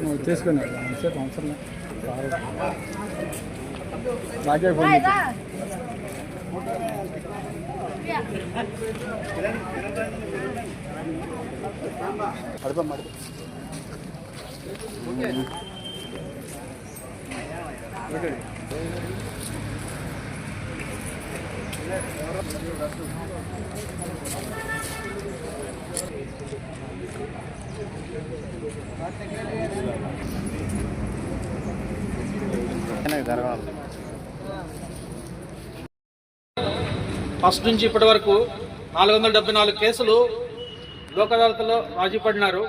నువ్వు తీసుకున్నావు సేపు అవసరం నాకే ఫోన్ మరి ఫస్ట్ నుంచి ఇప్పటి వరకు నాలుగు వందల డెబ్బై నాలుగు కేసులు లోక్ అదాలత్లో రాజీ పడినారు.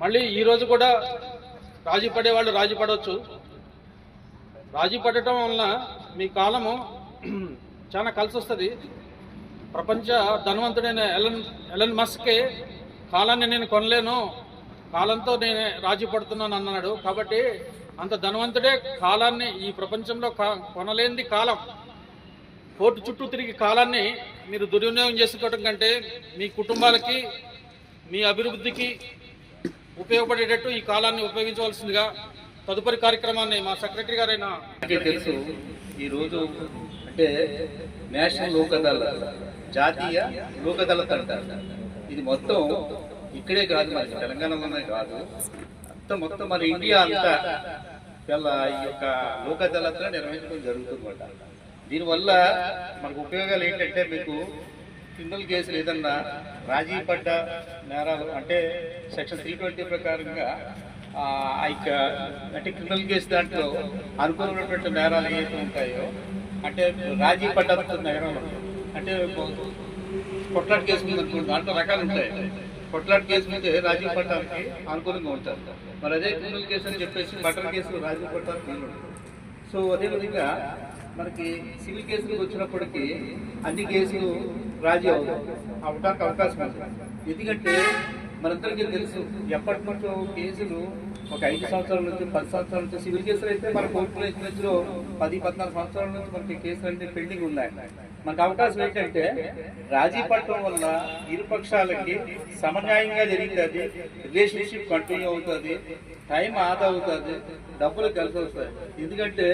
మళ్ళీ ఈరోజు కూడా రాజీ పడేవాళ్ళు రాజీ పడవచ్చు. రాజీ పడటం వలన మీ కాలము చాలా కలిసి వస్తుంది ప్రపంచ ధనవంతుడైన ఎలన్ ఎలన్ మస్కే కాలాన్ని నేను కొనలేను. కాలంతో నేను రాజీ పడుతున్నాను అన్నాడు. కాబట్టి అంత ధనవంతుడే కాలాన్ని ఈ ప్రపంచంలో కా- కొనలేనిది కాలం. కోర్టు చుట్టూ తిరిగి కాలాన్ని మీరు దుర్వినియోగం చేసుకోవడం కంటే మీ కుటుంబాలకి మీ అభివృద్ధికి ఉపయోగపడేటట్టు ఈ కాలాన్ని ఉపయోగించవలసిందిగా తదుపరి కార్యక్రమాన్ని మా సెక్రటరీ గారైన తెలుసు ఈరోజు అంటే నేషనల్ లోకదళ జాతీయ లోక్ అదాలత్ అంటారు. ఇది మొత్తం ఇక్కడే కాదు మనకి తెలంగాణలోనే కాదు. అంత మొత్తం మన ఇండియా అంతా ఇలా ఈ యొక్క లోక్ నిర్వహించడం జరుగుతుందన్నమాట. దీనివల్ల మనకు ఉపయోగాలు ఏంటంటే మీకు క్రిమినల్ కేసులు ఏదన్నా రాజీ పడ్డ నేరాలు అంటే సెక్షన్ త్రీ ట్వంటీ ప్రకారంగా ఆ ఆ యొక్క అంటే క్రిమినల్ కేసు దాంట్లో అనుకూలమైనటువంటి నేరాలు ఏవైతే ఉంటాయో అంటే రాజీ పడ్డ నేరాలు అంటే కొట్లాట కేసు మీద అనుకోండి దాంట్లో రకాలు ఉంటాయి. కొట్లాట కేసు మీద రాజీవ్ పట్టడానికి అనుకూలంగా ఉంటారు. మరి అదే క్రిమినల్ కేసు అని చెప్పేసి మర్డర్ కేసు రాజీవ్ పట్టడానికి సో అదేవిధంగా మనకి సివిల్ కేసులకు వచ్చినప్పటికీ అన్ని కేసులు రాజీ అవుతాయి. అవడానికి అవకాశం ఉంది. ఎందుకంటే మనందరికీ తెలుసు ఎప్పటి నుంచో కేసులు ఒక ఐదు సంవత్సరాల నుంచి పది సంవత్సరాల నుంచి సివిల్ కేసులు అయితే మన కోర్టులో ఇచ్చినలో పది పద్నాలుగు సంవత్సరాల నుంచి మనకి కేసులు అంటే పెండింగ్ ఉన్నాయి. మనకు అవకాశం ఏంటంటే రాజీ పడటం వల్ల ఇరు పక్షాలకి సమన్యాయంగా జరుగుతుంది రిలేషన్షిప్ కంటిన్యూ అవుతుంది టైం ఆదా అవుతుంది డబ్బులు కలిసి వస్తాయి. ఎందుకంటే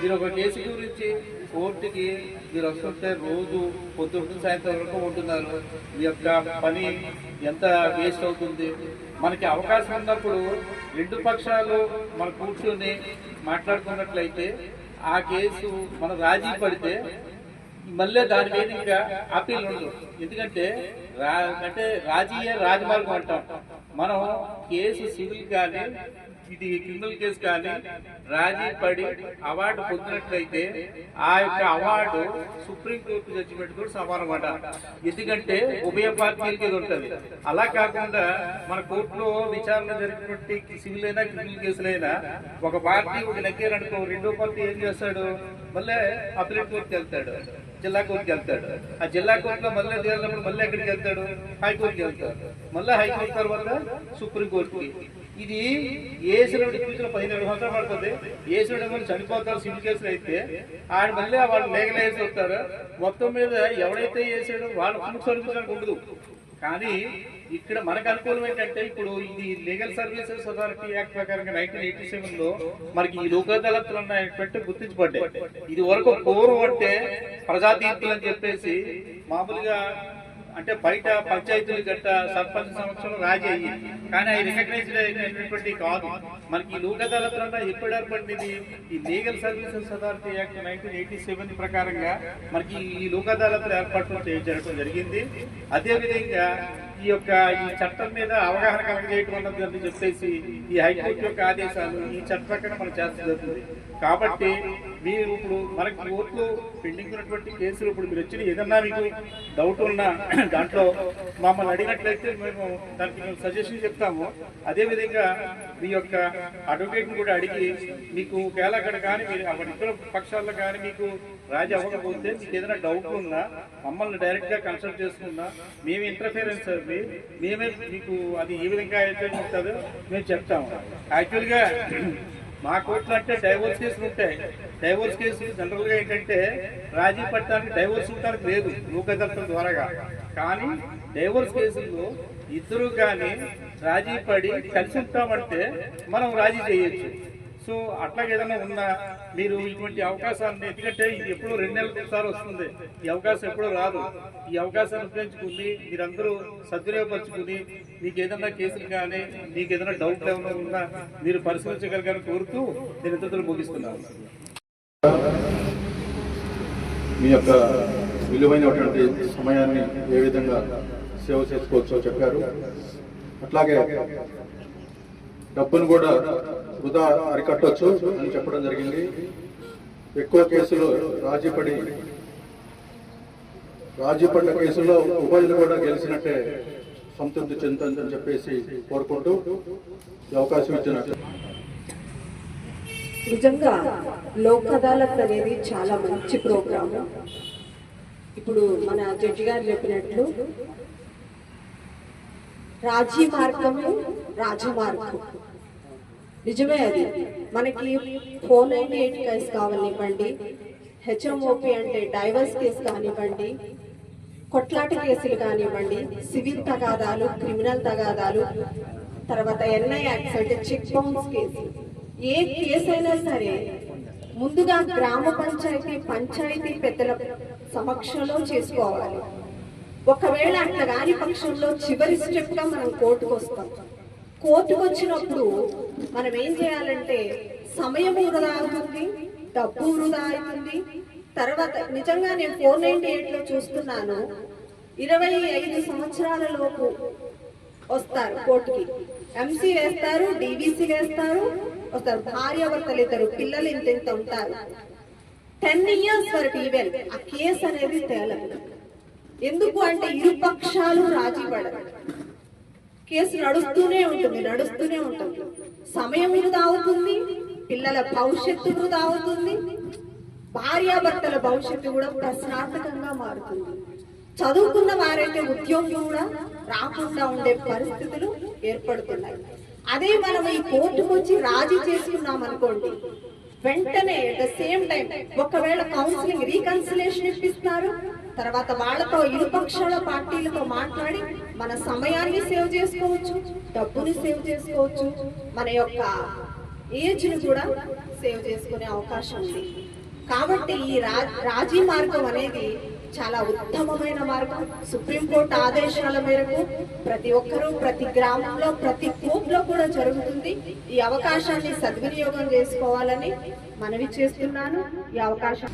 మీరు ఒక కేసు గురించి కోర్టుకి మీరు వస్తుంటే రోజు పొద్దున్న సాయంత్రం వరకు ఉంటున్నారు. మీ యొక్క పని ఎంత వేస్ట్ అవుతుంది? మనకి అవకాశం ఉన్నప్పుడు రెండు పక్షాలు మనం కూర్చొని మాట్లాడుకున్నట్లయితే ఆ కేసు మనం రాజీ పడితే మళ్ళీ దాని మీద ఇంకా అప్పీల్ ఉండదు ఎందుకంటే రా అంటే రాజీయ రాజమార్గం అంటాం. మనం కేసు సివిల్ కానీ ఇది క్రిమినల్ కేసు కానీ రాజీ పడి అవార్డు పొందినట్లయితే ఆ యొక్క అవార్డు సుప్రీం కోర్టు జడ్జిమెంట్ కూడా సమానం ఎందుకంటే ఉభయ పార్టీలకి ఉంటుంది అలా కాకుండా మన కోర్టులో విచారణ జరిగినటువంటి సివిల్ అయినా క్రిమినల్ కేసులైనా ఒక పార్టీ ఒక అనుకో రెండో పార్టీ ఏం చేస్తాడు? మళ్ళీ అప్లెట్ కోర్టుకి వెళ్తాడు జిల్లా కోర్టుకి వెళ్తాడు ఆ జిల్లా కోర్టులో మళ్ళీ తేలినప్పుడు మళ్ళీ ఎక్కడికి వెళ్తాడు? హైకోర్టుకి వెళ్తాడు మళ్ళీ హైకోర్టు తర్వాత సుప్రీంకోర్టుకి. ఇది ఏసుడు కూర్చున్న పదిహేను సంవత్సరాలు పడుతుంది. ఏసుడు ఏమైనా చనిపోతారు సివిల్ కేసులు అయితే ఆయన మళ్ళీ వాళ్ళు లీగల్ వేసి వస్తారు. మొత్తం మీద ఎవడైతే వేసాడో వాళ్ళు ఫుడ్ సర్వీస్ ఉండదు. కానీ ఇక్కడ మనకు అనుకూలం ఏంటంటే ఇప్పుడు ఇది లీగల్ సర్వీసెస్ అథారిటీ యాక్ట్ ప్రకారంగా నైన్టీన్ ఎయిటీ సెవెన్లో మనకి ఈ లోక్ అదాలత్లు పెట్టి గుర్తించబడ్డాయి. ఇది వరకు కోరు అంటే ప్రజా తీర్పులు అని చెప్పేసి మామూలుగా అంటే బయట పంచాయతీలు గట్ట సర్పంచ్ సంవత్సరం రాజీ అయ్యి కానీ అవి రికగ్నైజ్డ్ అయినటువంటి కాదు. మనకి ఈ లోక్ అదాలత్ అన్న ఎప్పుడు ఏర్పడింది? ఈ legal services authority act nineteen eighty seven ప్రకారంగా మనకి ఈ లోక్ అదాలత్లు ఏర్పాటు చేయడం జరిగింది. అదేవిధంగా ఈ యొక్క ఈ చట్టం మీద అవగాహన కలగజేయటం అన్నది అని చెప్పేసి ఈ హైకోర్టు యొక్క ఆదేశాలు ఈ చట్ట ప్రకారం మనం చేస్తే జరుగుతుంది. కాబట్టి మీరు ఇప్పుడు మనకి కోర్టులో పెండింగ్ ఉన్నటువంటి కేసులు ఇప్పుడు మీరు వచ్చిన ఏదన్నా మీకు డౌట్ ఉన్నా దాంట్లో మమ్మల్ని అడిగినట్లయితే మేము దానికి మేము సజెషన్ చెప్తాము. అదేవిధంగా మీ యొక్క అడ్వకేట్ని కూడా అడిగి మీకు ఒకవేళ అక్కడ కానీ మీరు అక్కడ ఇతర పక్షాల్లో కానీ మీకు రాజీ అవ్వకపోతే మీకు ఏదైనా డౌట్ ఉన్నా మమ్మల్ని డైరెక్ట్గా కన్సల్ట్ చేసుకున్నా మేము ఇంటర్ఫియరెన్స్ అది మేమే మీకు అది ఏ విధంగా అయితే ఉంటుందో మేము చెప్తాము. యాక్చువల్గా మా కోర్టులు అంటే డైవోర్స్ కేసులు ఉంటాయి. డైవోర్స్ కేసులు జనరల్గా ఏంటంటే రాజీ పట్టడానికి డైవోర్స్ ఉండడానికి లేదు. లోకదర్శనం ద్వారాగా. కానీ డైవోర్స్ కేసుల్లో ఇద్దరు కానీ రాజీ పడి కలిసి ఉంటామంటే మనం రాజీ చేయొచ్చు. సో అట్లాగే ఏదైనా ఉందా? మీరు ఇటువంటి అవకాశాన్ని ఎందుకంటే ఇది ఎప్పుడు రెండు నెలలకు ఒకసారి వస్తుంది. ఈ అవకాశం ఎప్పుడూ రాదు. ఈ అవకాశాన్ని ఉపయోగించుకుని మీరందరూ సద్వినియోగపరచుకుని మీకు ఏదైనా కేసులు కానీ మీకు ఏదైనా డౌట్ ఏమైనా ఉన్నా మీరు పరిశీలించగలగాలని కోరుతూ నేను ఇతరులు ముగిస్తున్నాను. మీ యొక్క విలువైనటువంటి సమయాన్ని ఏ విధంగా సేవ చేసుకోవచ్చో చెప్పారు. అట్లాగే డబ్బును కూడా వృధా అరికట్టవచ్చు అని చెప్పడం జరిగింది. ఎక్కువ కేసులు రాజీపడి రాజీపడిన కేసుల్లో ఉభయలు కూడా గెలిచినట్టే సంతృప్తి చెందుతుందని చెప్పేసి కోరుకుంటూ ఈ అవకాశం ఇచ్చినట్టు. నిజంగా లోక్ అదాలత్ అనేది చాలా మంచి ప్రోగ్రామ్. ఇప్పుడు మన జడ్జి గారు చెప్పినట్లు రాజీ మార్గము రాజమార్గం. నిజమే అది. మనకి ఫోర్ నైన్టీ ఎయిట్ కేసు కావనివ్వండి హెచ్ఎంఓపి అంటే డైవర్స్ కేసు కానివ్వండి కొట్లాట కేసులు కానివ్వండి సివిల్ తగాదాలు క్రిమినల్ తగాదాలు తర్వాత ఎన్ఐ యాక్ట్స్ అంటే చెక్ బౌన్స్ కేసు. ఏ కేసు అయినా సరే ముందుగా గ్రామ పంచాయతీ పంచాయతీ పెద్దల సమక్షంలో చేసుకోవాలి. ఒకవేళ అట్లా కాని పక్షంలో చివరి స్టెప్గా మనం కోర్టుకు వస్తాం కోర్టుకు వచ్చినప్పుడు మనం ఏం చేయాలంటే సమయం వృధా అవుతుంది డబ్బు వృధా అవుతుంది. తర్వాత నిజంగా నేను ఫోర్ నైన్టీ ఎయిట్లో చూస్తున్నాను ఇరవై ఐదు సంవత్సరాల లోపు వస్తారు కోర్టుకి. ఎంసీ వేస్తారు డీబీసీ వేస్తారు వస్తారు భార్యాభర్తలు ఇద్దరు పిల్లలు ఇంత ఇంత ఉంటారు. టెన్ ఇయర్స్ వరకు ఈవెన్ ఆ కేసు అనేది తేలదు. ఎందుకు అంటే ఇరు పక్షాలు రాజీ పడదు కేసు నడుస్తూనే ఉంటుంది నడుస్తూనే ఉంటుంది. సమయం వృధా అవుతుంది పిల్లల భవిష్యత్తు వృధా అవుతుంది భార్యాభర్తల భవిష్యత్తు కూడా ప్రశ్నార్థకంగా మారుతుంది. చదువుకున్న వారైతే ఉద్యోగం కూడా రాకుండా ఉండే పరిస్థితులు ఏర్పడుతున్నాయి. అదే మనం ఈ కోర్టుకు వచ్చి రాజీ చేసుకున్నాం అనుకోండి వెంటనే అట్ ద సేమ్ టైం ఒకవేళ కౌన్సిలింగ్ రీకన్సిలేషన్ ఇప్పిస్తారు తర్వాత వాళ్ళతో ఇరుపక్షాల పార్టీలతో మాట్లాడి మన సమయాన్ని సేవ్ చేసుకోవచ్చు డబ్బుని సేవ్ చేసుకోవచ్చు మన యొక్క ఏజ్ని కూడా సేవ్ చేసుకునే అవకాశం ఉంది. కాబట్టి ఈ రా- రాజీ మార్గం అనేది చాలా ఉత్తమమైన మార్గం. సుప్రీంకోర్టు ఆదేశాల మేరకు ప్రతి ఒక్కరూ ప్రతి గ్రామంలో ప్రతి కోర్ట్ కూడా జరుగుతుంది. ఈ అవకాశాన్ని సద్వినియోగం చేసుకోవాలని మనవి చేస్తున్నాను. ఈ అవకాశం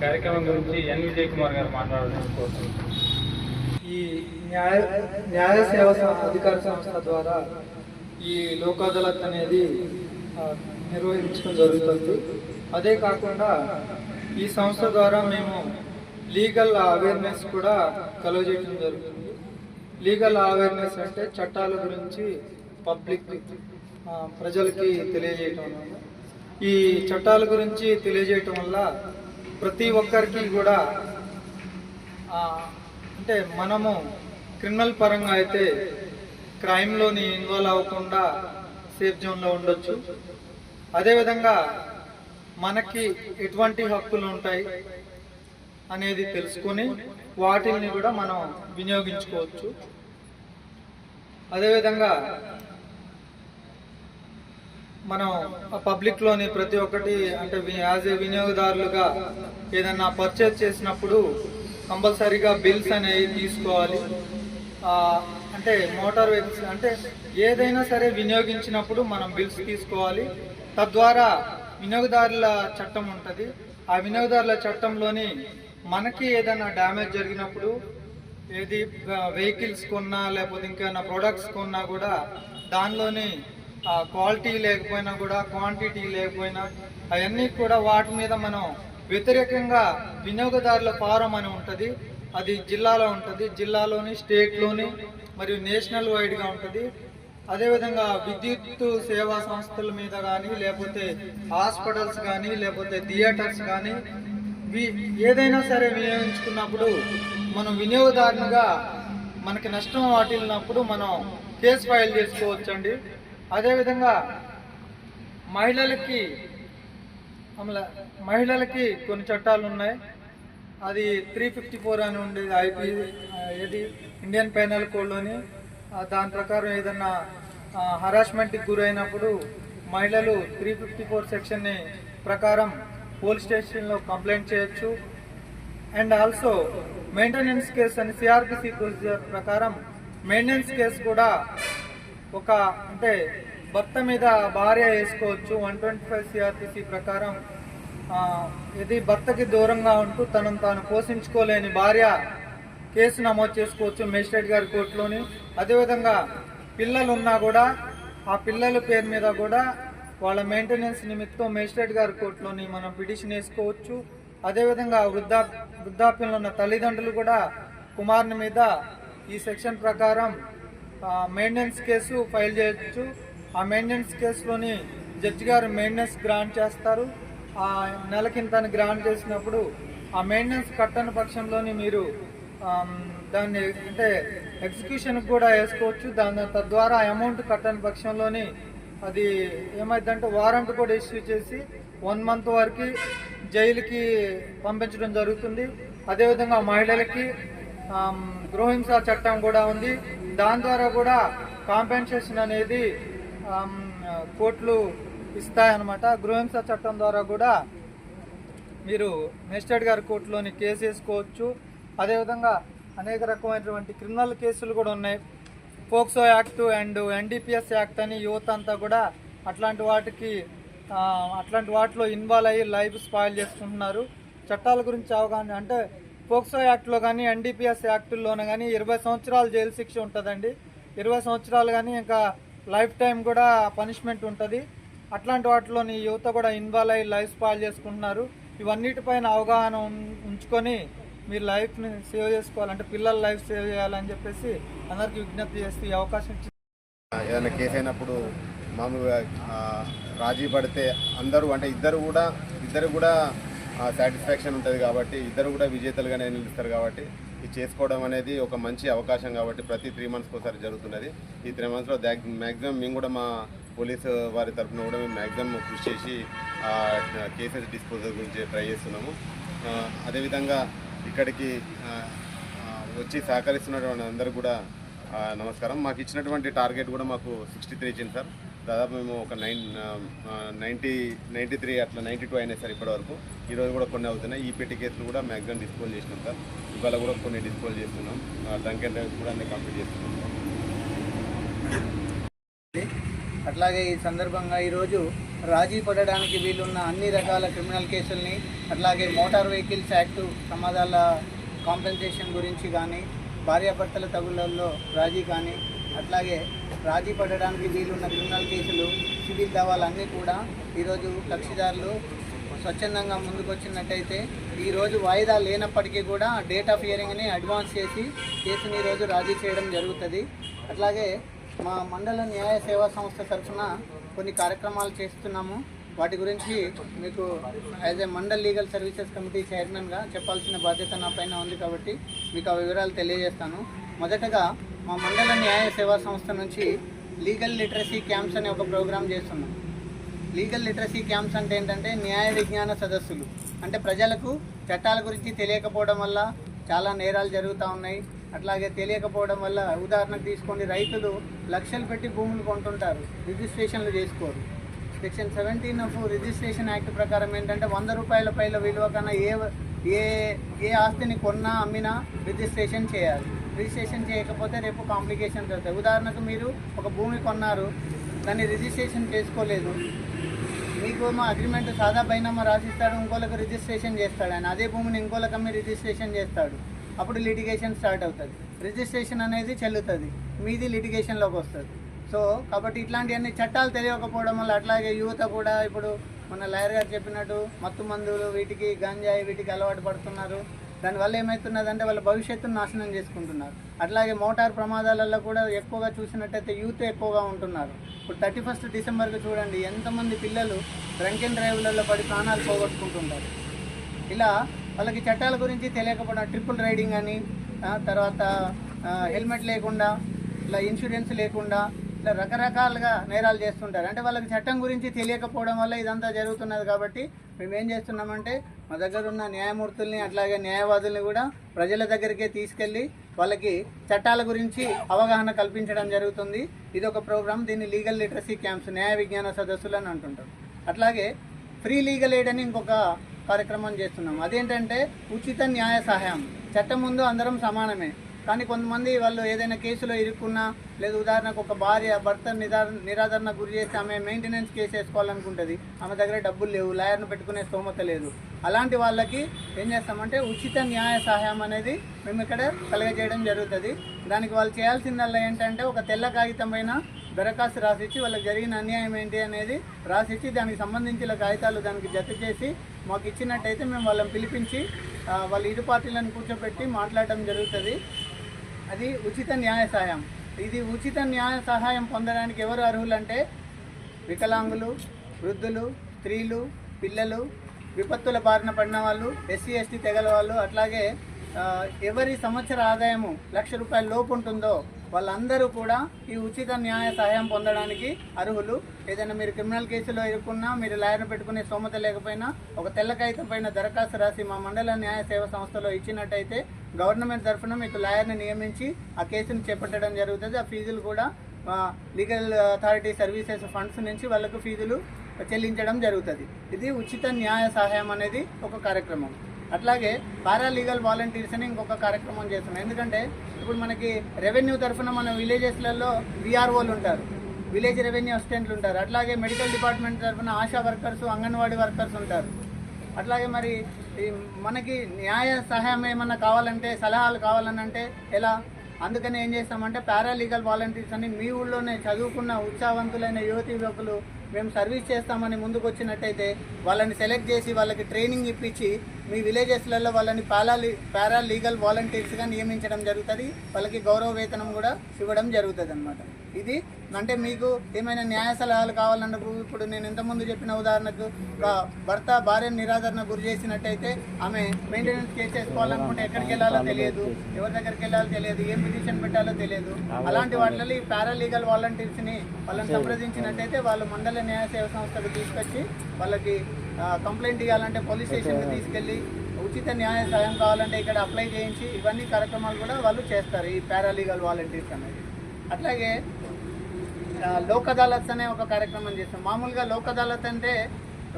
కార్యక్రమం గురించి ఎన్. విజయ్ కుమార్ గారు మాట్లాడాలని కోరుతున్నాను. ఈ న్యాయ న్యాయ సేవ అధికార సంస్థ ద్వారా ఈ లోక్ అదాలత్ అనేది నిర్వహించడం జరుగుతుంది అదే కాకుండా ఈ సంస్థ ద్వారా మేము లీగల్ అవేర్నెస్ కూడా కలుగజేయడం జరుగుతుంది లీగల్ అవేర్నెస్ అంటే చట్టాల గురించి పబ్లిక్ ప్రజలకి తెలియజేయటం అన్నమాట. ఈ చట్టాల గురించి తెలియజేయటం వల్ల ప్రతి ఒక్కరికి కూడా అంటే మనము క్రిమినల్ పరంగా అయితే క్రైమ్లోని ఇన్వాల్వ్ అవ్వకుండా సేఫ్ జోన్లో ఉండొచ్చు. అదేవిధంగా మనకి ఎటువంటి హక్కులు ఉంటాయి అనేది తెలుసుకొని వాటిని కూడా మనం వినియోగించుకోవచ్చు. అదేవిధంగా మనం ఆ పబ్లిక్లోని ప్రతి ఒక్కటి అంటే యాజ్ ఏ వినియోగదారులుగా ఏదన్నా పర్చేజ్ చేసినప్పుడు కంపల్సరీగా బిల్స్ అనేవి తీసుకోవాలి. అంటే మోటార్ వెహికల్స్ అంటే ఏదైనా సరే వినియోగించినప్పుడు మనం బిల్స్ తీసుకోవాలి. తద్వారా వినియోగదారుల చట్టం ఉంటుంది. ఆ వినియోగదారుల చట్టంలోని మనకి ఏదైనా డ్యామేజ్ జరిగినప్పుడు ఏది వెహికల్స్ కొన్నా లేకపోతే ఇంకేమైనా ప్రొడక్ట్స్ కొన్నా కూడా దానిలోని క్వాలిటీ లేకపోయినా కూడా క్వాంటిటీ లేకపోయినా అవన్నీ కూడా వాటి మీద మనం వ్యతిరేకంగా వినియోగదారుల ఫారం అని ఉంటుంది. అది జిల్లాలో ఉంటుంది. జిల్లాలోని స్టేట్లోని మరియు నేషనల్ వైడ్గా ఉంటుంది. అదేవిధంగా విద్యుత్ సేవా సంస్థల మీద కానీ లేకపోతే హాస్పిటల్స్ కానీ లేకపోతే థియేటర్స్ కానీ ఏదైనా సరే వినియోగించుకున్నప్పుడు మనం వినియోగదారునిగా మనకి నష్టం వాటిల్లినప్పుడు మనం కేసు ఫైల్ చేసుకోవచ్చండి. అదేవిధంగా మహిళలకి మళ్ళీ మహిళలకి కొన్ని చట్టాలు ఉన్నాయి. అది త్రీ ఫిఫ్టీ ఫోర్ అని ఉండేది ఐపీ ఏది ఇండియన్ పెనల్ కోడ్లోని దాని ప్రకారం ఏదన్నా హరాస్మెంట్కి గురైనప్పుడు మహిళలు త్రీ ఫిఫ్టీ ఫోర్ సెక్షన్ని ప్రకారం పోలీస్ స్టేషన్లో కంప్లైంట్ చేయొచ్చు. అండ్ ఆల్సో మెయింటెనెన్స్ కేసు అని సిఆర్పిసి ప్రొసీజర్ ప్రకారం మెయింటెనెన్స్ కేసు కూడా ఒక అంటే భర్త మీద భార్య వేసుకోవచ్చు. వన్ ట్వంటీ ఫైవ్ సిఆర్పిసి ప్రకారం ఇది భర్తకి దూరంగా ఉంటూ తనను తాను పోషించుకోలేని భార్య కేసు నమోదు చేసుకోవచ్చు మేజిస్ట్రేట్ గారి కోర్టులోని. అదేవిధంగా పిల్లలు ఉన్నా కూడా ఆ పిల్లల పేరు మీద కూడా వాళ్ళ మెయింటెనెన్స్ నిమిత్తం మేజిస్ట్రేట్ గారి కోర్టులోని మనం పిటిషన్ వేసుకోవచ్చు. అదేవిధంగా వృద్ధా వృద్ధాప్యంలో ఉన్న తల్లిదండ్రులు కూడా కుమారుని మీద ఈ సెక్షన్ ప్రకారం మెయింటెనెన్స్ కేసు ఫైల్ చేయొచ్చు. ఆ మెయింటెనెన్స్ కేసులోని జడ్జి గారు మెయింటెనెన్స్ గ్రాంట్ చేస్తారు. ఆ నెలకింతని గ్రాంట్ చేసినప్పుడు ఆ మెయింటెనెన్స్ కట్టని పక్షంలోని మీరు దాన్ని అంటే ఎగ్జిక్యూషన్కి కూడా వేసుకోవచ్చు. దాని తద్వారా అమౌంట్ కట్టని పక్షంలోని అది ఏమైందంటే వారెంట్ కూడా ఇష్యూ చేసి వన్ మంత్ వరకు జైలుకి పంపించడం జరుగుతుంది. అదేవిధంగా మహిళలకి గృహహింస చట్టం కూడా ఉంది. దాని ద్వారా కూడా కాంపెన్సేషన్ అనేది కోట్లు ఇస్తాయన్నమాట. గృహహింస చట్టం ద్వారా కూడా మీరు మేజిస్ట్రేట్ గారి కోర్టులోని కేసు వేసుకోవచ్చు. అదేవిధంగా అనేక రకమైనటువంటి క్రిమినల్ కేసులు కూడా ఉన్నాయి. POCSO act and NDPS act అని యువత అంతా కూడా అట్లాంటి వాటికి అట్లాంటి వాటిలో ఇన్వాల్వ్ అయ్యి లైఫ్ స్పాయిల్ చేసుకుంటున్నారు చట్టాల గురించి అవగాహన అంటే పోక్సో యాక్ట్లో కానీ ఎన్డీపీఎస్ యాక్టుల్లోనే కానీ ఇరవై సంవత్సరాలు జైలు శిక్ష ఉంటుందండి. ఇరవై సంవత్సరాలు కానీ ఇంకా లైఫ్ టైం కూడా పనిష్మెంట్ ఉంటుంది. అట్లాంటి వాటిలోని యువత కూడా ఇన్వాల్వ్ అయ్యి లైఫ్ స్పాయిల్ చేసుకుంటున్నారు. ఇవన్నిటిపైన అవగాహన ఉంచుకొని మీరు లైఫ్ని సేవ్ చేసుకోవాలంటే పిల్లల లైఫ్ సేవ్ చేయాలని చెప్పేసి అందరికీ విజ్ఞప్తి చేస్తే ఈ అవకాశం ఏదైనా కేసు అయినప్పుడు మామూలుగా రాజీ పడితే అందరూ అంటే ఇద్దరు కూడా ఇద్దరు కూడా సాటిస్ఫాక్షన్ ఉంటుంది కాబట్టి ఇద్దరు కూడా విజేతలుగానే నిలుస్తారు కాబట్టి ఇది చేసుకోవడం అనేది ఒక మంచి అవకాశం కాబట్టి ప్రతి త్రీ మంత్స్కి ఒకసారి జరుగుతున్నది. ఈ త్రీ మంత్స్లో మ్యాక్సిమం మేము కూడా మా పోలీసు వారి తరఫున కూడా మేము మ్యాక్సిమం కృషి చేసి కేసెస్ డిస్పోజల్ గురించి ట్రై చేస్తున్నాము. అదేవిధంగా ఇక్కడికి వచ్చి సహకరిస్తున్నటువంటి అందరూ కూడా నమస్కారం. మాకు ఇచ్చినటువంటి టార్గెట్ కూడా మాకు సిక్స్టీ త్రీ ఇచ్చింది సార్. దాదాపు మేము ఒక నైన్ నైంటీ నైంటీ త్రీ అట్లా నైంటీ టూ అయినాయి సార్ ఇప్పటివరకు. ఈరోజు కూడా కొన్ని అవుతున్నాయి. ఈ పెట్టి కేసులు కూడా మ్యాక్సిమం డిస్పోజ్ చేసినాం సార్. ఇవాళ కూడా కొన్ని డిస్పోజ్ చేస్తున్నాం. డ్రంక్ అండ్ డ్రైవ్స్ కూడా అన్ని కంప్లీట్ చేస్తున్నాం అట్లాగే ఈ సందర్భంగా ఈరోజు రాజీ పడడానికి వీలున్న అన్ని రకాల క్రిమినల్ కేసుల్ని అట్లాగే మోటార్ వెహికల్స్ యాక్టు ప్రమాదాల కాంపెన్సేషన్ గురించి కానీ భార్యాభర్తల తగులలో రాజీ కానీ అట్లాగే రాజీ పడడానికి వీలున్న క్రిమినల్ కేసులు సివిల్ దావాలన్నీ కూడా ఈరోజు కక్షిదారులు స్వచ్ఛందంగా ముందుకొచ్చినట్టయితే ఈరోజు వాయిదా లేనప్పటికీ కూడా డేట్ ఆఫ్ హియరింగ్ని అడ్వాన్స్ చేసి కేసుని ఈరోజు రాజీ చేయడం జరుగుతుంది. అట్లాగే మా మండల న్యాయ సేవా సంస్థ తరఫున కొన్ని కార్యక్రమాలు చేస్తున్నాము. వాటి గురించి మీకు as a mandal legal services committee చైర్మన్గా చెప్పాల్సిన బాధ్యత నా పైన ఉంది కాబట్టి మీకు ఆ వివరాలు తెలియజేస్తాను. మొదటగా మా మండల న్యాయ సేవా సంస్థ నుంచి లీగల్ లిటరసీ క్యాంప్స్ అనే ఒక ప్రోగ్రామ్ చేస్తున్నాం. లీగల్ లిటరసీ క్యాంప్స్ అంటే ఏంటంటే న్యాయ విజ్ఞాన సదస్సులు. అంటే ప్రజలకు చట్టాల గురించి తెలియకపోవడం వల్ల చాలా నేరాలు జరుగుతూ ఉన్నాయి. అట్లాగే తెలియకపోవడం వల్ల ఉదాహరణకు తీసుకోండి రైతులు లక్షలు పెట్టి భూములు కొంటుంటారు రిజిస్ట్రేషన్లు చేసుకోరు. Section seventeen of registration act ప్రకారం ఏంటంటే వంద రూపాయల పైల విలువ కన్నా ఏ ఏ ఏ ఆస్తిని కొన్నా అమ్మినా రిజిస్ట్రేషన్ చేయాలి. రిజిస్ట్రేషన్ చేయకపోతే రేపు కాంప్లికేషన్స్ అవుతాయి ఉదాహరణకు మీరు ఒక భూమి కొన్నారు దాన్ని రిజిస్ట్రేషన్ చేసుకోలేదు. మీకు మా అగ్రిమెంట్ సాదా బైనామా రాసిస్తాడు ఇంకోళ్ళకి రిజిస్ట్రేషన్ చేస్తాడు ఆయన. అదే భూమిని ఇంకోళ్ళకి అమ్మి రిజిస్ట్రేషన్ చేస్తాడు. అప్పుడు లిటిగేషన్ స్టార్ట్ అవుతుంది. రిజిస్ట్రేషన్ అనేది చెల్లుతుంది. మీది లిటిగేషన్లోకి వస్తుంది. సో కాబట్టి ఇట్లాంటివన్నీ చట్టాలు తెలియకపోవడం వల్ల అట్లాగే యువత కూడా ఇప్పుడు మన లాయర్ గారు చెప్పినట్టు మత్తు మందులు వీటికి గంజాయి వీటికి అలవాటు పడుతున్నారు. దానివల్ల ఏమవుతున్నదంటే వాళ్ళ భవిష్యత్తును నాశనం చేసుకుంటున్నారు. అట్లాగే మోటార్ ప్రమాదాలలో కూడా ఎక్కువగా చూసినట్టయితే యూత్ ఎక్కువగా ఉంటున్నారు. ఇప్పుడు థర్టీ ఫస్ట్ డిసెంబర్కి చూడండి ఎంతమంది పిల్లలు డ్రంక్ అండ్ డ్రైవ్లలో పడి ప్రాణాలు పోగొట్టుకుంటుంటారు ఇలా వాళ్ళకి చట్టాల గురించి తెలియకపోవడం ట్రిపుల్ రైడింగ్ అని తర్వాత హెల్మెట్ లేకుండా ఇలా ఇన్సూరెన్స్ లేకుండా ఇలా రకరకాలుగా నేరాలు చేస్తుంటారు. అంటే వాళ్ళకి చట్టం గురించి తెలియకపోవడం వల్ల ఇదంతా జరుగుతున్నది కాబట్టి మేము ఏం చేస్తున్నామంటే మా దగ్గర ఉన్న న్యాయమూర్తుల్ని అట్లాగే న్యాయవాదుల్ని కూడా ప్రజల దగ్గరికే తీసుకెళ్ళి వాళ్ళకి చట్టాల గురించి అవగాహన కల్పించడం జరుగుతుంది. ఇది ఒక ప్రోగ్రామ్ దీన్ని లీగల్ లిటరసీ క్యాంప్స్ న్యాయ విజ్ఞాన సదస్సులు అని అంటుంటారు. అట్లాగే ఫ్రీ లీగల్ ఎయిడ్ అని ఇంకొక కార్యక్రమం చేస్తున్నాం. అదేంటంటే ఉచిత న్యాయ సహాయం. చట్టం ముందు అందరం సమానమే. కానీ కొంతమంది వాళ్ళు ఏదైనా కేసులో ఇరుక్కున్నా లేదా ఉదాహరణకు ఒక భార్య భర్త నిరా నిరాదరణ గురి చేస్తే ఆమె మెయింటెనెన్స్ కేసు వేసుకోవాలనుకుంటుంది. ఆమె దగ్గర డబ్బులు లేవు లాయర్ను పెట్టుకునే స్తోమత లేదు. అలాంటి వాళ్ళకి ఏం చేస్తామంటే ఉచిత న్యాయ సహాయం అనేది మేము ఇక్కడ కలగజేయడం జరుగుతుంది. దానికి వాళ్ళు చేయాల్సిందల్లా ఏంటంటే ఒక తెల్ల కాగితం పైన దరఖాస్తు రాసిచ్చి వాళ్ళకి జరిగిన అన్యాయం ఏంటి అనేది రాసిచ్చి దానికి సంబంధించిన కాగితాలు దానికి జత చేసి మాకు ఇచ్చినట్టయితే మేము వాళ్ళని పిలిపించి వాళ్ళ ఇరు పార్టీలను కూర్చోబెట్టి మాట్లాడటం జరుగుతుంది. అది ఉచిత న్యాయ సహాయం. ఇది ఉచిత న్యాయ సహాయం పొందడానికి ఎవరు అర్హులంటే వికలాంగులు వృద్ధులు స్త్రీలు పిల్లలు విపత్తుల బారిన పడిన వాళ్ళు ఎస్సీ ఎస్టీ తెగల వాళ్ళు అట్లాగే ఎవరి సంవత్సర ఆదాయము లక్ష రూపాయల లోపు ఉంటుందో వాళ్ళందరూ కూడా ఈ ఉచిత న్యాయ సహాయం పొందడానికి అర్హులు. ఏదైనా మీరు క్రిమినల్ కేసులో ఇరుక్కున్నా మీరు లాయర్ను పెట్టుకునే స్తోమత లేకపోయినా ఒక తెల్ల కాగితం పైన దరఖాస్తు రాసి మా మండల న్యాయ సేవ సంస్థలో ఇచ్చినట్టయితే గవర్నమెంట్ తరఫున మీకు లాయర్ని నియమించి ఆ కేసును చేపట్టడం జరుగుతుంది. ఆ ఫీజులు కూడా లీగల్ అథారిటీ సర్వీసెస్ ఫండ్స్ నుంచి వాళ్ళకు ఫీజులు చెల్లించడం జరుగుతుంది. ఇది ఉచిత న్యాయ సహాయం అనేది ఒక కార్యక్రమం. అట్లాగే పారాలీగల్ వాలంటీర్స్ అని ఇంకొక కార్యక్రమం చేస్తున్నాం. ఎందుకంటే ఇప్పుడు మనకి రెవెన్యూ తరఫున మన విలేజెస్లలో విఆర్ఓలు ఉంటారు. విలేజ్ రెవెన్యూ అసిస్టెంట్లు ఉంటారు. అట్లాగే మెడికల్ డిపార్ట్మెంట్ తరఫున ఆశా వర్కర్స్ అంగన్వాడీ వర్కర్స్ ఉంటారు. అట్లాగే మరి ఈ మనకి న్యాయ సహాయం ఏమన్నా కావాలంటే సలహాలు కావాలనంటే ఎలా? అందుకని ఏం చేస్తామంటే పారాలీగల్ వాలంటీర్స్ అని మీ ఊళ్ళోనే చదువుకున్న ఉత్సాహవంతులైన యువతి యువకులు మేము సర్వీస్ చేస్తామని ముందుకు వచ్చినట్టయితే వాళ్ళని సెలెక్ట్ చేసి వాళ్ళకి ట్రైనింగ్ ఇప్పించి మీ విలేజెస్లలో వాళ్ళని పారాలీ లీగల్ వాలంటీర్స్గా నియమించడం జరుగుతుంది. వాళ్ళకి గౌరవ వేతనం కూడా ఇవ్వడం జరుగుతుంది అనమాట ఇది అంటే మీకు ఏమైనా న్యాయ సలహాలు కావాలన్నప్పుడు ఇప్పుడు నేను ఇంతకుముందు చెప్పిన ఉదాహరణకు భర్త భార్య నిరాదరణ గురి చేసినట్టయితే ఆమె మెయింటెనెన్స్ కేసు చేసుకోవాలనుకుంటే ఎక్కడికి వెళ్ళాలో తెలియదు ఎవరి దగ్గరికి వెళ్ళాలో తెలియదు ఏం పిటిషన్ పెట్టాలో తెలియదు. అలాంటి వాటిలో ఈ పారాలీగల్ వాలంటీర్స్ని వాళ్ళని సంప్రదించినట్టయితే వాళ్ళు మండల న్యాయ సేవ సంస్థకు తీసుకొచ్చి వాళ్ళకి కంప్లైంట్ ఇవ్వాలంటే పోలీస్ స్టేషన్కి తీసుకెళ్ళి ఉచిత న్యాయ సాయం కావాలంటే ఇక్కడ అప్లై చేయించి ఇవన్నీ కార్యక్రమాలు కూడా వాళ్ళు చేస్తారు ఈ పారాలీగల్ వాలంటీర్స్ అనేది. అట్లాగే లోక్ అదాలత్ అనే ఒక కార్యక్రమం చేస్తాం. మామూలుగా లోక్ అదాలత్ అంటే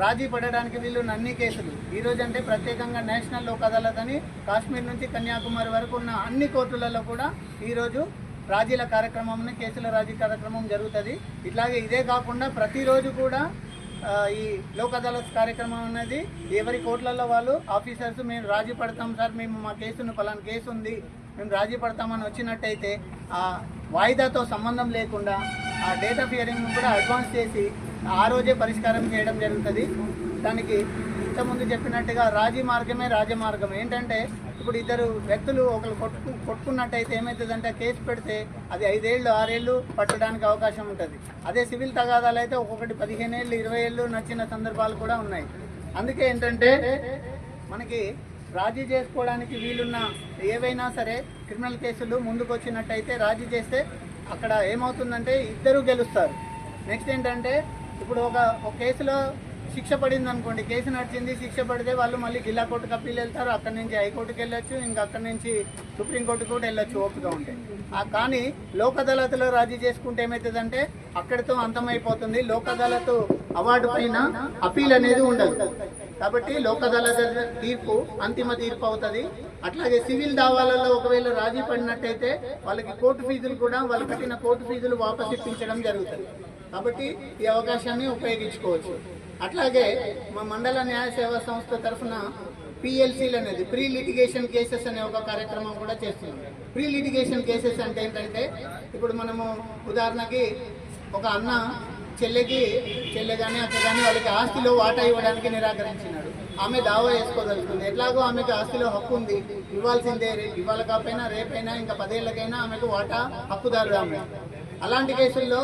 రాజీ పడడానికి వీళ్ళు అన్ని కేసులు. ఈ అంటే ప్రత్యేకంగా నేషనల్ లోక్ అదాలత్ అని కాశ్మీర్ నుంచి కన్యాకుమారి వరకు ఉన్న అన్ని కోర్టులలో కూడా ఈరోజు రాజీల కార్యక్రమం కేసుల రాజీ కార్యక్రమం జరుగుతుంది. ఇట్లాగే ఇదే కాకుండా ప్రతిరోజు కూడా ఈ లోక్ అదాలత్ కార్యక్రమం అనేది ఎవరి కోర్టులలో వాళ్ళు ఆఫీసర్స్ మేము రాజీ పడతాం సార్ మేము మా కేసును పలానా కేసు ఉంది మేము రాజీ పడతామని వచ్చినట్టయితే వాయిదాతో సంబంధం లేకుండా ఆ డేట్ ఆఫ్ హియరింగ్ కూడా అడ్వాన్స్ చేసి ఆ రోజే పరిష్కారం చేయడం జరుగుతుంది. దానికి ఇంతకుముందు చెప్పినట్టుగా రాజీ మార్గమే రాజమార్గం ఏంటంటే ఇప్పుడు ఇద్దరు వ్యక్తులు ఒకరు కొట్టుకు కొట్టుకున్నట్టయితే ఏమవుతుందంటే కేసు పెడితే అది ఐదేళ్ళు ఆరేళ్ళు పట్టడానికి అవకాశం ఉంటుంది. అదే సివిల్ తగాదాలు అయితే ఒక్కొక్కటి పదిహేను ఏళ్ళు ఇరవై ఏళ్ళు నచ్చిన సందర్భాలు కూడా ఉన్నాయి. అందుకే ఏంటంటే మనకి రాజీ చేసుకోవడానికి వీలున్న ఏవైనా సరే క్రిమినల్ కేసులు ముందుకు వచ్చినట్టయితే రాజీ చేస్తే అక్కడ ఏమవుతుందంటే ఇద్దరు గెలుస్తారు. నెక్స్ట్ ఏంటంటే ఇప్పుడు ఒక ఒక కేసులో శిక్ష పడింది అనుకోండి కేసు నడిచింది శిక్ష పడితే వాళ్ళు మళ్ళీ జిల్లా కోర్టుకు అప్పీల్ వెళ్తారు అక్కడి నుంచి హైకోర్టుకి వెళ్ళొచ్చు ఇంకా అక్కడి నుంచి సుప్రీంకోర్టు కూడా వెళ్ళొచ్చు ఓపిక ఉంటే. ఆ కానీ లోక్ అదాలత్లో రాజీ చేసుకుంటే ఏమవుతుందంటే అక్కడితో అంతమైపోతుంది. లోక్ అదాలత్ అవార్డు పైన అప్పీల్ అనేది ఉండదు. కాబట్టి లోక్ అదాలత్ తీర్పు అంతిమ తీర్పు అవుతుంది. అట్లాగే సివిల్ దావాలలో ఒకవేళ రాజీ పడినట్టయితే వాళ్ళకి కోర్టు ఫీజులు కూడా వాళ్ళు కట్టిన కోర్టు ఫీజులు వాపస్ ఇప్పించడం జరుగుతుంది. కాబట్టి ఈ అవకాశాన్ని ఉపయోగించుకోవచ్చు. అట్లాగే మా మండల న్యాయ సేవా సంస్థ తరఫున పిఎల్సీలు అనేది ప్రీ లిటిగేషన్ కేసెస్ అనే ఒక కార్యక్రమం కూడా చేస్తున్నాం. ప్రీ లిటిగేషన్ కేసెస్ అంటే ఏంటంటే ఇప్పుడు మనము ఉదాహరణకి ఒక అన్న చెల్లెకి చెల్లె కానీ అక్క కానీ వాళ్ళకి ఆస్తిలో వాటా ఇవ్వడానికి నిరాకరించినాడు. ఆమె దావా వేసుకోదలుచుకుంది ఎట్లాగో ఆమెకు ఆస్తిలో హక్కు ఉంది. ఇవ్వాల్సిందే ఇవాళ కాకపోయినా రేపైనా ఇంకా పదేళ్ళకైనా ఆమెకు వాటా హక్కుదారుడు ఆమె. అలాంటి కేసుల్లో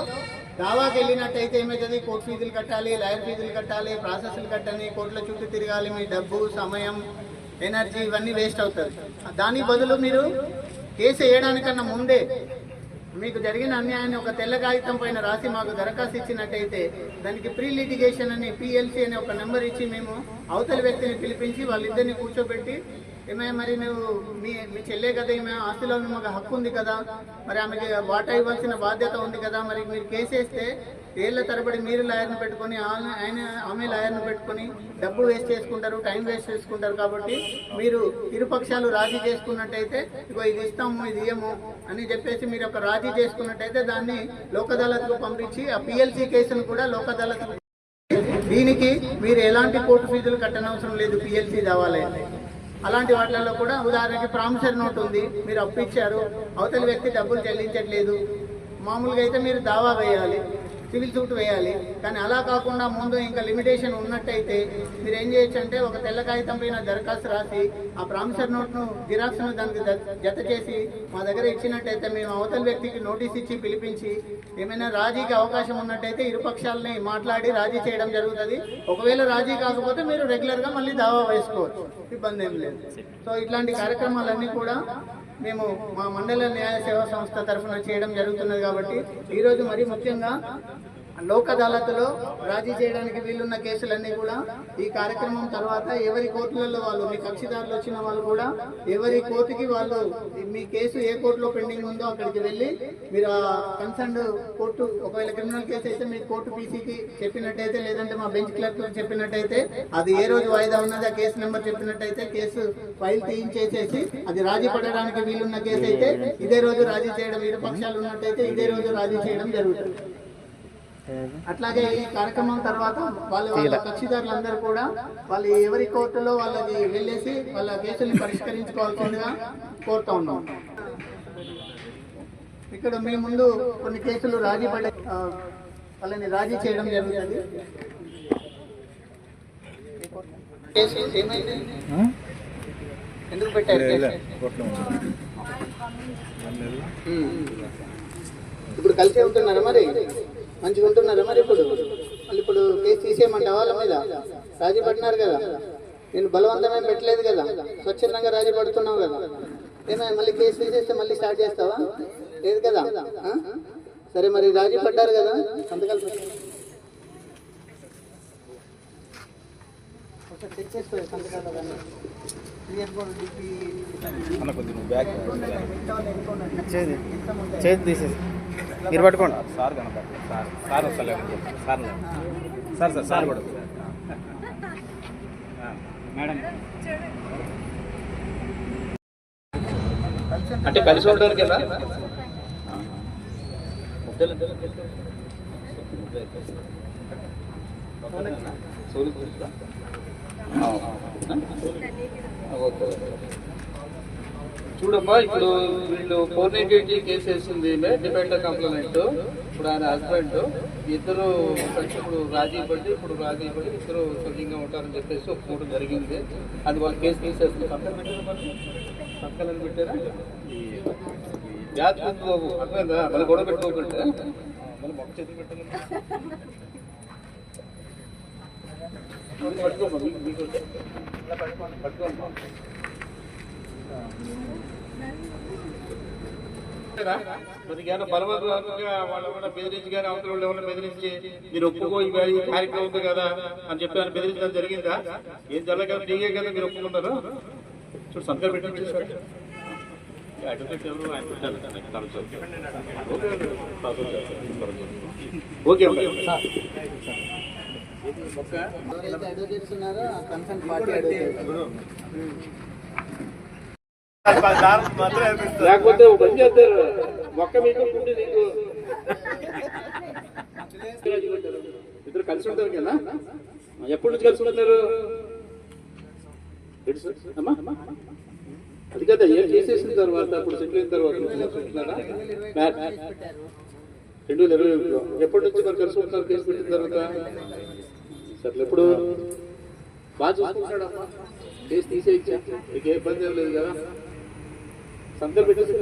దావాకి వెళ్ళినట్టయితే ఏమవుతుంది కోర్టు ఫీజులు కట్టాలి లాయర్ ఫీజులు కట్టాలి ప్రాసెస్లు కట్టని కోర్టుల చుట్టూ తిరగాలి మీ డబ్బు సమయం ఎనర్జీ ఇవన్నీ వేస్ట్ అవుతుంది దాని బదులు మీరు కేసు వేయడానికన్నా ముందే మీకు జరిగిన అన్యాయాన్ని ఒక తెల్ల కాగితం పైన రాసి మాకు దరఖాస్తు ఇచ్చినట్టయితే దానికి ప్రీ లిటిగేషన్ అని పిఎల్సి అనే ఒక నెంబర్ ఇచ్చి మేము అవతలి వ్యక్తిని పిలిపించి వాళ్ళిద్దరిని కూర్చోబెట్టి ఏమే మరి నువ్వు మీ మీ చెల్లే కదా ఈమె ఆస్తిలో మాకు హక్కు ఉంది కదా మరి ఆమెకి వాటా ఇవ్వాల్సిన బాధ్యత ఉంది కదా మరి మీరు కేసు వేస్తే ఏళ్ళ తరబడి మీరు లాయర్ని పెట్టుకొని ఆమె- ఆయన ఆమె లాయర్ని పెట్టుకొని డబ్బు వేస్ట్ చేసుకుంటారు టైం వేస్ట్ చేసుకుంటారు కాబట్టి మీరు ఇరుపక్షాలు రాజీ చేసుకున్నట్టయితే ఇగో ఇది ఇస్తాము ఇది ఇయ్యము అని చెప్పేసి మీరు ఒక రాజీ చేసుకున్నట్టయితే దాన్ని లోక్ అదాలత్కు పంపించి ఆ పిఎల్సీ కేసును కూడా లోక్ దీనికి మీరు ఎలాంటి కోర్టు ఫీజులు కట్టనవసరం లేదు పిఎల్సి దావాలైతే అలాంటి వాటిలలో కూడా ఉదాహరణకి ప్రామిసర్ నోట్ ఉంది మీరు అప్పు ఇచ్చారు అవతలి వ్యక్తి డబ్బులు చెల్లించట్లేదు. మామూలుగా అయితే మీరు దావా వేయాలి. సివిల్ సూట్ వేయాలి. కానీ అలా కాకుండా ముందు ఇంకా లిమిటేషన్ ఉన్నట్టయితే మీరు ఏం చేయొచ్చు అంటే ఒక తెల్ల కాగితం పైన దరఖాస్తు రాసి ఆ ప్రామిసర్ నోట్ను జిరాక్స్ను దానికి జత చేసి మా దగ్గర ఇచ్చినట్టయితే మేము అవతల వ్యక్తికి నోటీస్ ఇచ్చి పిలిపించి ఏమైనా రాజీకి అవకాశం ఉన్నట్టయితే ఇరుపక్షాలని మాట్లాడి రాజీ చేయడం జరుగుతుంది. ఒకవేళ రాజీ కాకపోతే మీరు రెగ్యులర్గా మళ్ళీ దావా వేసుకోవచ్చు. ఇబ్బంది ఏం లేదు. సో ఇట్లాంటి కార్యక్రమాలన్నీ కూడా మేము మా మండల న్యాయ సేవా సంస్థ తరఫున చేయడం జరుగుతున్నది కాబట్టి ఈరోజు మరి ముఖ్యంగా లోక్ అదాలత్లో రాజీ చేయడానికి వీలున్న కేసులన్నీ కూడా ఈ కార్యక్రమం తర్వాత ఎవరి కోర్టులలో వాళ్ళు మీ కక్షిదారులు వచ్చిన వాళ్ళు కూడా ఎవరి కోర్టుకి వాళ్ళు మీ కేసు ఏ కోర్టులో పెండింగ్ ఉందో అక్కడికి వెళ్ళి మీరు ఆ కన్సర్న్ కోర్టు ఒకవేళ క్రిమినల్ కేసు అయితే మీ కోర్టు పీసీకి చెప్పినట్టయితే లేదంటే మా బెంచ్ క్లర్క్ చెప్పినట్టయితే అది ఏ రోజు వాయిదా ఉన్నది ఆ కేసు నెంబర్ చెప్పినట్టయితే కేసు ఫైల్ తీయించేసేసి అది రాజీ పడడానికి వీలున్న కేసు అయితే ఇదే రోజు రాజీ చేయడం ఇరు పక్షాలు ఉన్నట్టయితే ఇదే రోజు రాజీ చేయడం జరుగుతుంది. అట్లాగే ఈ కార్యక్రమం తర్వాత వాళ్ళ వాళ్ళ కక్షిదారులందరూ కూడా వాళ్ళు ఎవరి కోర్టులో వాళ్ళకి వెళ్ళేసి వాళ్ళ కేసుల్ని పరిష్కరించుకోవాల్సిందిగా కోరుతా ఉన్నాం. ఇక్కడ మీ ముందు కొన్ని కేసులు రాజీ పడే వాళ్ళని రాజీ చేయడం జరుగుతుంది. ఎందుకు పెట్టారు. ఇప్పుడు కలిసే ఉంటున్నారా మరి? మంచిగా ఉంటున్నారా మరి ఇప్పుడు? మళ్ళీ ఇప్పుడు కేసు తీసేయమంటావా వాళ్ళ మీద? రాజీ పడినారు కదా. నేను బలవంతమేం పెట్టలేదు కదా. స్వచ్ఛందంగా రాజీ పడుతున్నావు కదా. ఏమైనా మళ్ళీ కేసు తీసేస్తే మళ్ళీ స్టార్ట్ చేస్తావా? లేదు కదా. ఆ? సరే మరి రాజీ పడ్డారు కదా. సంతకాలు చెక్ చేసుకోవాలి చేతి తీసేసి మీరు పట్టుకోండి. సార్ సార్ సార్ వస్తలేదు. సార్ సార్ సార్ సార్ కూడా మేడం. అంటే కలిసి ఉండడానికి కదా చూడమ్మా ఇప్పుడు వీళ్ళు ఫోర్ నైన్టీ ఎయిట్ కేసు వేసింది డిపెండర్ కంప్లైంట్. ఇప్పుడు ఆయన హస్బెండ్ ఇద్దరు ఇప్పుడు రాజీ పడి ఇప్పుడు రాజీ పడి ఇద్దరు సవ్యంగా ఉంటారని చెప్పేసి ఒప్పుకోవడం జరిగింది. అది వాళ్ళ కేసు తీసేస్తుంది పక్కన పెట్టారా పక్కన పెట్టారా? జాగ్రత్త బాబు. అర్థమైందా? మళ్ళీ గొడవ పెట్టుకోకుండా. మళ్ళీ మొక్క చేతి పెట్టాలి పట్టుకోమ్మా. మీకు పట్టుకోమ్మా. మరి ఏమైనా బలవంతంగా వాళ్ళు కూడా బెదిరించి కానీ అవతల వాళ్ళు ఎవరైనా బెదిరించి మీరు ఒప్పుకో ఈ ఈ కార్యక్రమం ఉంది కదా అని చెప్పి ఆయన బెదిరించడం జరిగిందా? ఏం జరగదు నీకే కదా మీరు ఒప్పుకున్నారు? చూడు సంతకం పెట్టి. Okay okay. కన్సర్న్ పార్టీ లేకపోతే పని చేస్తారు. మొక్క మీకు గుండె నీకు ఇద్దరు కలిసి ఉంటారు కదా ఎప్పటి నుంచి కలిసి ఉంటున్నారు అది కదా ఏం చేసేసిన తర్వాత అప్పుడు సెటిల్ అయిన తర్వాత రెండు వేల ఇరవై ఒకటిలో. ఎప్పటి నుంచి మరి కలిసి ఉంటున్నారు కేసు పెట్టిన తర్వాత? సరే ఎప్పుడు? బాగా చూసుకుంటాడు కేసు తీసేయచ్చా? మీకు ఏ ఇబ్బంది లేదు కదా? సంతలు పెట్టేసి